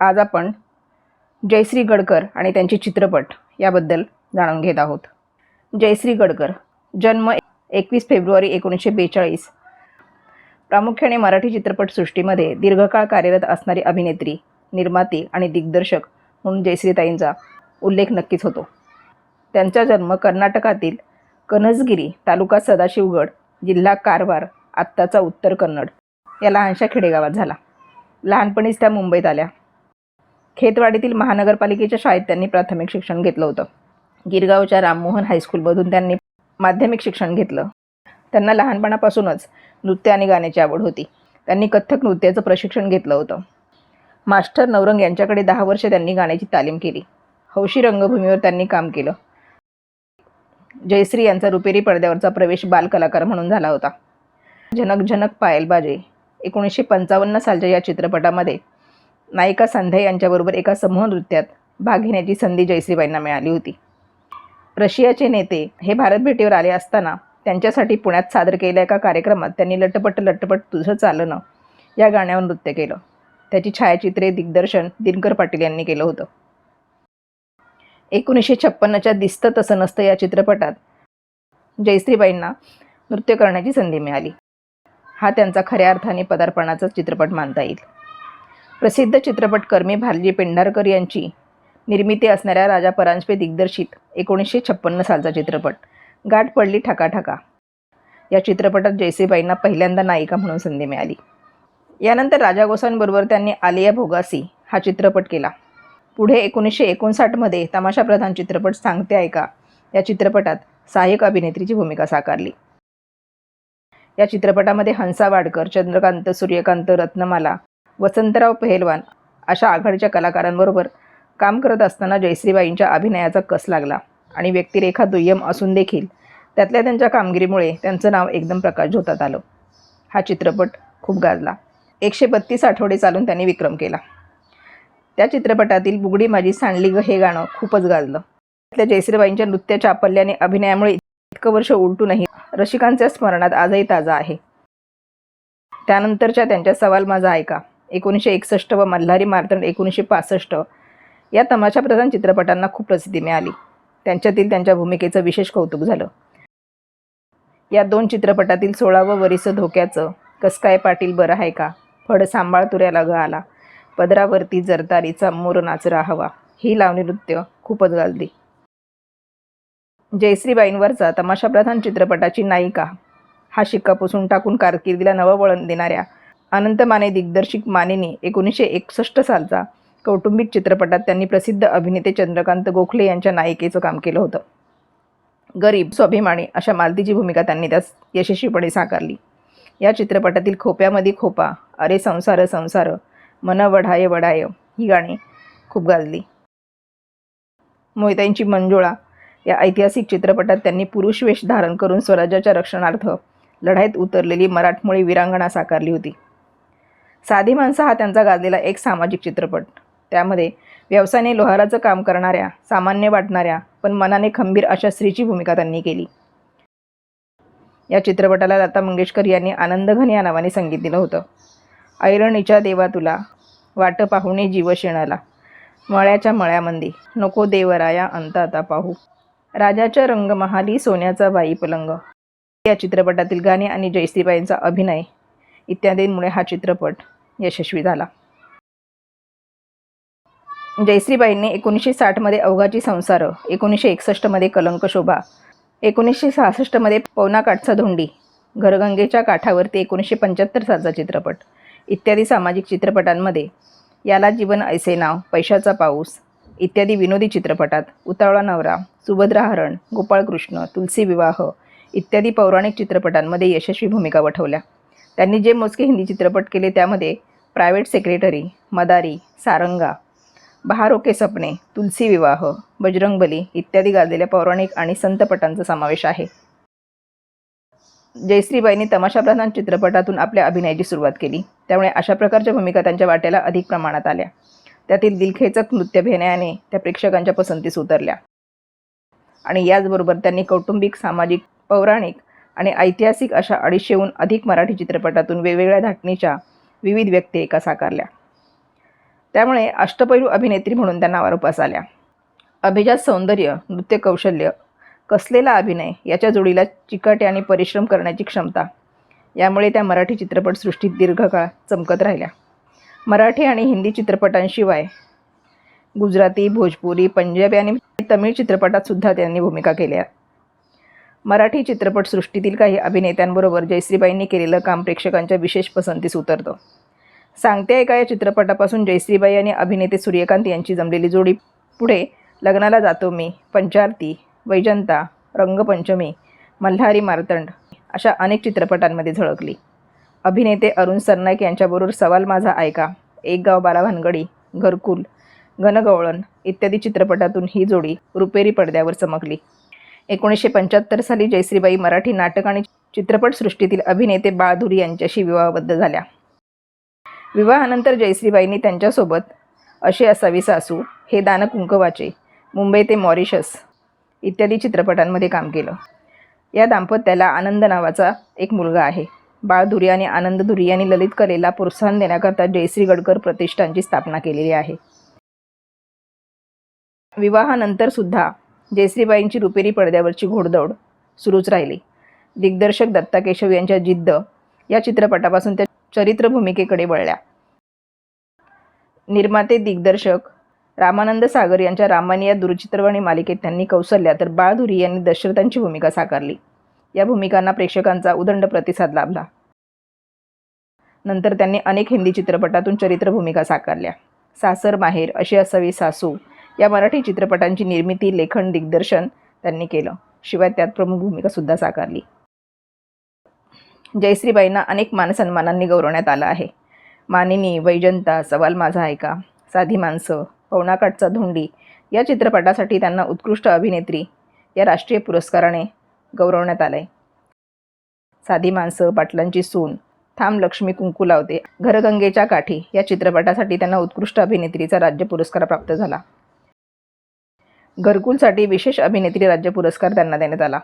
आज आपण जयश्री गडकर आणि त्यांचे चित्रपट याबद्दल जाणून घेत आहोत. जयश्री गडकर जन्म एकवीस फेब्रुवारी एकोणीसशे बेचाळीस. प्रामुख्याने मराठी चित्रपटसृष्टीमध्ये दीर्घकाळ कार्यरत असणारी अभिनेत्री निर्माती आणि दिग्दर्शक म्हणून जयश्रीताईंचा उल्लेख नक्कीच होतो. त्यांचा जन्म कर्नाटकातील कनसगिरी तालुका सदाशिवगड जिल्हा कारवार आत्ताचा उत्तर कन्नड या लहानशा खेडेगावात झाला. लहानपणीच त्या मुंबईत आल्या. खेतवाडीतील महानगरपालिकेच्या शाळेत त्यांनी प्राथमिक शिक्षण घेतलं होतं. गिरगावच्या राममोहन हायस्कूलमधून त्यांनी माध्यमिक शिक्षण घेतलं. त्यांना लहानपणापासूनच नृत्य आणि गाण्याची आवड होती. त्यांनी कथ्थक नृत्याचं प्रशिक्षण घेतलं होतं. मास्टर नवरंग यांच्याकडे दहा वर्ष त्यांनी गाण्याची तालीम केली. हौशी रंगभूमीवर त्यांनी काम केलं. जयश्री यांचा रुपेरी पडद्यावरचा प्रवेश बालकलाकार म्हणून झाला होता. झनक झनक पायल बाजे एकोणीसशे पंचावन्न सालच्या या चित्रपटामध्ये नायिका संध्या यांच्याबरोबर एका समूह नृत्यात भाग घेण्याची संधी जयश्रीबाईंना मिळाली होती. रशियाचे नेते हे भारत भेटीवर आले असताना त्यांच्यासाठी पुण्यात सादर केलेल्या एका कार्यक्रमात त्यांनी लटपट लटपट तुझं चालणं या गाण्यावर नृत्य केलं. त्याची छायाचित्रे दिग्दर्शन दिनकर पाटील यांनी केलं होतं. एकोणीसशे छप्पन्नच्या दिसतं तसं नसतं या चित्रपटात जयश्रीबाईंना नृत्य करण्याची संधी मिळाली. हा त्यांचा खऱ्या अर्थाने पदार्पणाचा चित्रपट मानता येईल. प्रसिद्ध चित्रपटकर्मी भालजी पेंढारकर यांची निर्मिती असणाऱ्या राजा परांजपे दिग्दर्शित एकोणीसशे छप्पन्न सालचा चित्रपट. गाठ पडली ठकाठका. या चित्रपटात जयसीबाईंना पहिल्यांदा नायिका म्हणून संधी मिळाली. यानंतर राजा गोसांबरोबर त्यांनी आलिया भोगासी हा चित्रपट केला. पुढे एकोणीसशे एकोणसाठमध्ये तमाशाप्रधान चित्रपट सांगते ऐका या चित्रपटात सहाय्यक अभिनेत्रीची भूमिका साकारली. या चित्रपटामध्ये हंसा वाडकर चंद्रकांत सूर्यकांत रत्नमाला वसंतराव पहेलवान अशा आघाडीच्या कलाकारांबरोबर काम करत असताना जयश्रीबाईंच्या अभिनयाचा कस लागला आणि व्यक्तिरेखा दुय्यम असून देखील त्यातल्या त्यांच्या कामगिरीमुळे त्यांचं नाव एकदम प्रकाश होतात आलं. हा चित्रपट खूप गाजला. एकशे बत्तीस आठवडे चालून त्यांनी विक्रम केला. त्या चित्रपटातील बुगडी माझी सांडली ग हे गाणं खूपच गाजलं. त्यातल्या जयश्रीबाईंच्या नृत्याच्या चापल्याने अभिनयामुळे इतकं वर्ष उलटूनही रसिकांच्या स्मरणात आजही ताजा आहे. त्यानंतरच्या त्यांच्या सवाल माझा ऐका. एकोणीसशे एकसष्ट व मल्हारी मार्तंड एकोणीसशे पासष्ट या तमाशाप्रधान चित्रपटांना खूप प्रसिद्धी मिळाली. त्यांच्यातील त्यांच्या भूमिकेचं विशेष कौतुक झालं. या दोन चित्रपटातील सोळावं वरीसं धोक्याचं कसकाय पाटील बरं आहे का? फड सांभाळ तुऱ्याला ग आला. पदरावरती जरतारीचा मोर नाचरा हवा. ही लावणी नृत्य खूपच गाजली. जयश्रीबाईंवरचा तमाशाप्रधान चित्रपटाची नायिका. हा शिक्का पुसून टाकून कारकिर्दीला नवं वळण देणाऱ्या अनंत माने दिग्दर्शित मानेनी एकोणीसशे एकसष्ट सालचा कौटुंबिक चित्रपटात त्यांनी प्रसिद्ध अभिनेते चंद्रकांत गोखले यांच्या नायिकेचं काम केलं होतं. गरीब स्वाभिमानी अशा मालतीची भूमिका त्यांनी त्यास यशस्वीपणे साकारली. या चित्रपटातील खोप्यामध्ये खोपा अरे संसार संसार मन वढाय वढाय ही गाणी खूप गाजली. मोहितांची मंजुळा या ऐतिहासिक चित्रपटात त्यांनी पुरुष वेश धारण करून स्वराज्याच्या रक्षणार्थ लढाईत उतरलेली मराठमोळी वीरांगणा साकारली होती. साधी माणसं हा त्यांचा गाजलेला एक सामाजिक चित्रपट. त्यामध्ये व्यवसायाने लोहाराचं काम करणाऱ्या सामान्य वाटणाऱ्या पण मनाने खंबीर अशा स्त्रीची भूमिका त्यांनी केली. या चित्रपटाला लता मंगेशकर यांनी आनंदघन या नावाने संगीत दिलं होतं. ऐरणीच्या देवा तुला वाट पाहुणे जीव शेणाला मळ्याच्या मळ्यामंदी नको देवराया अंत आता पाहू. राजाच्या रंगमहाली सोन्याचा बाई पलंग. या चित्रपटातील गाणे आणि जयश्रीबाईंचा अभिनय इत्यादींमुळे हा चित्रपट यशस्वी झाला. जयश्रीबाईंनी एकोणीसशे साठमध्ये अवघाची संसार एकोणीसशे एकसष्टमध्ये कलंक शोभा एकोणीसशे सहासष्टमध्ये पवना काठचा धोंडी घरगंगेच्या काठावरती एकोणीसशे पंच्याहत्तर सालचा चित्रपट इत्यादी सामाजिक चित्रपटांमध्ये याला जीवन ऐसे नाव पैशाचा पाऊस इत्यादी विनोदी चित्रपटात उतावळा नवरा सुभद्रा हरण गोपाळकृष्ण तुलसी विवाह इत्यादी पौराणिक चित्रपटांमध्ये यशस्वी भूमिका वठवल्या त्यांनी जे मोजके हिंदी चित्रपट केले त्यामध्ये प्रायव्हेट सेक्रेटरी मदारी सारंगा बहारो के सपने तुलसी विवाह बजरंगबली इत्यादी गाजलेल्या पौराणिक आणि संतपटांचा समावेश आहे. जयश्रीबाईंनी तमाशाप्रधान चित्रपटातून आपल्या अभिनयाची सुरुवात केली. त्यामुळे अशा प्रकारच्या भूमिका त्यांच्या वाट्याला अधिक प्रमाणात आल्या. त्यातील दिलखेचक नृत्यभिनयाने त्या प्रेक्षकांच्या पसंतीस उतरल्या. आणि याचबरोबर त्यांनी कौटुंबिक सामाजिक पौराणिक आणि ऐतिहासिक अशा अडीचशेहून अधिक मराठी चित्रपटातून वेगवेगळ्या धाटणीच्या विविध व्यक्ती एका साकारल्या. त्यामुळे अष्टपैलू अभिनेत्री म्हणून त्यांना आरोपास आल्या अभिजात सौंदर्य नृत्य कौशल्य कसलेला अभिनय याच्या जोडीला चिकाटे आणि परिश्रम करण्याची क्षमता यामुळे त्या मराठी चित्रपटसृष्टीत दीर्घकाळ चमकत राहिल्या. मराठी आणि हिंदी चित्रपटांशिवाय गुजराती भोजपुरी पंजाबी आणि तमिळ चित्रपटातसुद्धा त्यांनी भूमिका केल्या. मराठी चित्रपटसृष्टीतील काही अभिनेत्यांबरोबर जयश्रीबाईंनी केलेलं काम प्रेक्षकांच्या विशेष पसंतीस उतरतं. सांगते एका या चित्रपटापासून जयश्रीबाई आणि अभिनेते सूर्यकांत यांची जमलेली जोडी. पुढे लग्नाला जातो मी पंचारती वैजंता रंगपंचमी मल्हारी मार्तंड अशा अनेक चित्रपटांमध्ये झळकली. अभिनेते अरुण सरनाईक यांच्याबरोबर सवाल माझा ऐका. एक गाव बाला भानगडी घरकुल घनगवळण इत्यादी चित्रपटातून ही जोडी रुपेरी पडद्यावर चमकली. एकोणीसशे पंच्याहत्तर साली जयश्रीबाई मराठी नाटक आणि चित्रपटसृष्टीतील अभिनेते बाळधुरी यांच्याशी विवाहबद्ध झाल्या. विवाहानंतर जयश्रीबाईंनी त्यांच्यासोबत असे असावी सासू हे दान कुंकवाचे मुंबई ते मॉरिशस इत्यादी चित्रपटांमध्ये काम केलं. या दाम्पत्याला आनंद नावाचा एक मुलगा आहे. बाळधुरी आणि आनंद धुरी यांनी ललित कलेला प्रोत्साहन देण्याकरता जयश्री गडकर प्रतिष्ठानची स्थापना केलेली आहे. विवाहानंतर सुद्धा जयश्रीबाईंची रुपेरी पडद्यावरची घोडदौड सुरूच राहिली. दिग्दर्शक दत्ता केशव यांच्या जिद्द या चित्रपटापासून त्या चरित्र भूमिकेकडे वळल्या. निर्माते दिग्दर्शक रामानंद सागर यांच्या रामानी या दूरचित्रवाणी मालिकेत त्यांनी कौशल्या तर बाळधुरी यांनी दशरथांची भूमिका साकारली. या भूमिकांना प्रेक्षकांचा उदंड प्रतिसाद लाभला. नंतर त्यांनी अनेक हिंदी चित्रपटातून चरित्र भूमिका साकारल्या. सासर माहेर अशी असावी सासू या मराठी चित्रपटांची निर्मिती लेखन दिग्दर्शन त्यांनी केलं. शिवाय त्यात प्रमुख भूमिकासुद्धा साकारली. जयश्रीबाईंना अनेक मानसन्मानांनी गौरवण्यात आलं आहे. मानिनी वैजंता सवाल माझा ऐका साधी माणसं पवनाकाठचा धोंडी या चित्रपटासाठी त्यांना उत्कृष्ट अभिनेत्री या राष्ट्रीय पुरस्काराने गौरवण्यात आलं आहे साधी माणसं पाटलांची सून थांब लक्ष्मी कुंकू लावते घरगंगेच्या काठी या चित्रपटासाठी त्यांना उत्कृष्ट अभिनेत्रीचा राज्य पुरस्कार प्राप्त झाला. घरकुलसाठी विशेष अभिनेत्री राज्य पुरस्कार त्यांना देण्यात आला.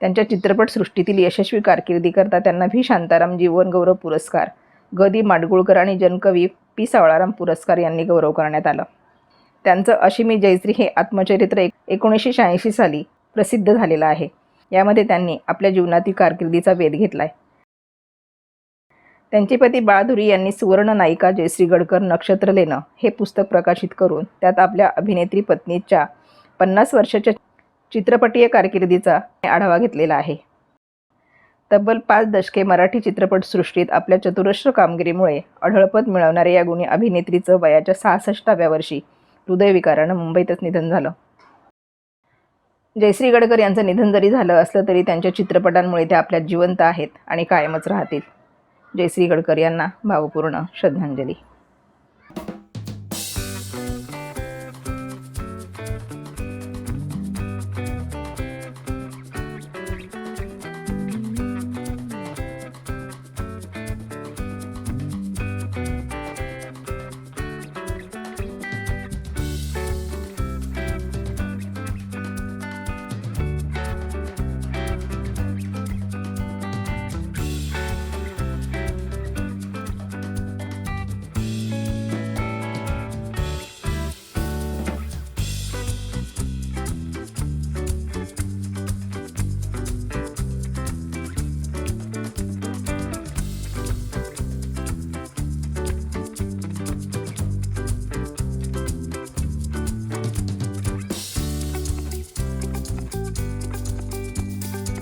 त्यांच्या चित्रपटसृष्टीतील यशस्वी कारकिर्दीकरता त्यांना व्ही. शांताराम जीवनगौरव पुरस्कार ग. दी. माडगुळकर आणि जनकवी पी. सावळाराम पुरस्कार यांनी गौरव करण्यात आला. त्यांचं अशिमी जयश्री हे आत्मचरित्र एक एकोणीसशे शहाऐंशी साली प्रसिद्ध झालेलं आहे. यामध्ये त्यांनी आपल्या जीवनातील कारकिर्दीचा वेध घेतला आहे त्यांचे पती बाळधुरी यांनी सुवर्ण नायिका जयश्री गडकर नक्षत्र लेणं हे पुस्तक प्रकाशित करून त्यात आपल्या अभिनेत्री पत्नीच्या पन्नास वर्षाच्या चित्रपटीय कारकिर्दीचा आढावा घेतलेला आहे. तब्बल पाच दशके मराठी चित्रपटसृष्टीत आपल्या चतुरश्र कामगिरीमुळे अढळपत मिळवणाऱ्या या गुणी अभिनेत्रीचं वयाच्या सहासष्टाव्या वर्षी हृदयविकारानं मुंबईतच निधन झालं. जयश्री गडकर यांचं निधन जरी झालं असलं तरी त्यांच्या चित्रपटांमुळे ते आपल्यात जिवंत आहेत आणि कायमच राहतील. जयश्री गडकर यांना भावपूर्ण श्रद्धांजली.